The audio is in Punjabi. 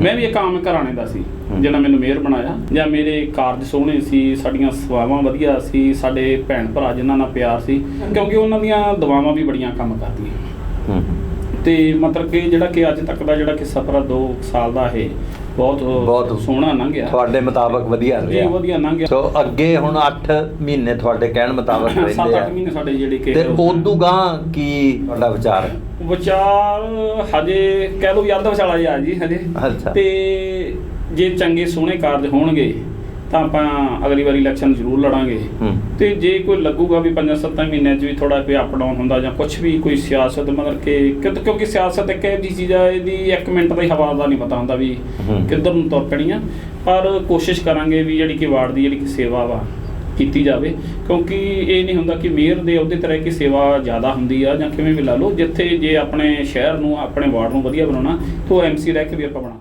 ਮੈਂ ਵੀ ਇੱਕ ਆਮ ਘਰਾਣੇ ਦਾ ਸੀ ਜਿਹਨਾਂ ਮੈਨੂੰ ਮੇਅਰ ਬਣਾਇਆ ਜਾਂ ਮੇਰੇ ਕਾਰਜ ਸੋਹਣੇ ਸੀ ਸਾਡੀਆਂ ਸੇਵਾਵਾਂ ਵਧੀਆ ਸੀ ਸਾਡੇ ਭੈਣ ਭਰਾ ਜਿਨ੍ਹਾਂ ਨਾਲ ਪਿਆਰ ਸੀ ਕਿਉਂਕਿ ਉਹਨਾਂ ਦੀਆਂ ਦੁਆਵਾਂ ਵੀ ਬੜੀਆਂ ਕੰਮ ਕਰਦੀਆਂ। ਹੂੰ ਤੇ ਮਤਲਬ ਕਿ ਜਿਹੜਾ ਕਿ ਅੱਜ ਤੱਕ ਦਾ ਜਿਹੜਾ ਕਿ ਸਫ਼ਰ ਆ 2 ਸਾਲ ਦਾ ਇਹ ਬਹੁਤ ਬਹੁਤ ਸੋਹਣਾ ਲੰਘਿਆ। ਤੁਹਾਡੇ ਮੁਤਾਬਕ ਵਧੀਆ ਜੀ ਰਿਹਾ ਵਧੀਆ ਲੰਘਿਆ। ਸੋ ਅੱਗੇ ਹੁਣ 8 ਮਹੀਨੇ ਤੁਹਾਡੇ ਕਹਿਣ ਮੁਤਾਬਕ ਰਹਿੰਦੇ 7-8 ਆ। ਮਹੀਨੇ ਸਾਡੇ ਜਿਹੜੇ ਕਿ ਤੇ ਉਦੋਂ ਗਾਂ ਕੀ ਤੁਹਾਡਾ ਵਿਚਾਰ? ਹੈ ਵਿਚਾਰ ਹਜੇ ਕਹਿ ਲਓ ਯਾਦ ਵਿਚਾਲਾ ਜੀ ਆ ਜੀ ਹਜੇ। ਅੱਛਾ। ਤੇ ਜੇ ਚੰਗੇ ਸੋਹਣੇ ਕਾਰਜ ਹੋਣਗੇ ਤਾਂ ਆਪਾਂ ਅਗਲੀ ਵਾਰੀ ਇਲੈਕਸ਼ਨ ਜ਼ਰੂਰ ਲੜਾਂਗੇ। ਤੇ ਜੇ ਕੋਈ ਲੱਗੂਗਾ ਵੀ 5-7 ਮਹੀਨਿਆਂ 'ਚ ਵੀ ਥੋੜਾ ਕੋਈ ਅਪ ਡਾਊਨ ਹੁੰਦਾ ਜਾਂ ਕੁਝ ਵੀ ਕੋਈ ਸਿਆਸਤ ਮਤਲਬ ਕਿ ਕਿਉਂਕਿ- ਸਿਆਸਤ ਇੱਕ ਇਹੋ ਜਿਹੀ ਚੀਜ਼ ਆ ਇਹਦੀ 1 ਮਿੰਟ ਦਾ ਹੀ ਹਵਾ ਦਾ ਨਹੀਂ ਪਤਾ ਹੁੰਦਾ ਵੀ। ਕਿੱਧਰ ਨੂੰ ਤੁਰ ਪੈਣੀ ਆ। ਪਰ ਕੋਸ਼ਿਸ਼ ਕਰਾਂਗੇ ਵੀ ਜਿਹੜੀ ਕਿ ਵਾਰਡ ਦੀ ਜਿਹੜੀ ਕਿ ਸੇਵਾ ਵਾ ਕੀਤੀ ਜਾਵੇ। ਕਿਉਂਕਿ ਇਹ ਨਹੀਂ ਹੁੰਦਾ ਕਿ ਮੇਅਰ ਦੇ ਉਹਦੇ ਤਰ੍ਹਾਂ ਕਿ ਸੇਵਾ ਜ਼ਿਆਦਾ ਹੁੰਦੀ ਆ ਜਾਂ ਕਿਵੇਂ ਵੀ ਲਾ ਲਓ ਜਿੱਥੇ ਜੇ ਆਪਣੇ ਸ਼ਹਿਰ ਨੂੰ ਆਪਣੇ ਵਾਰਡ ਨੂੰ ਵਧੀਆ ਬਣਾਉਣਾ ਤਾਂ ਐਮਸੀ ਰਹਿ ਕੇ ਵੀ ਆਪਾਂ ਬਣਾ